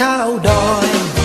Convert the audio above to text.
ชาวดอย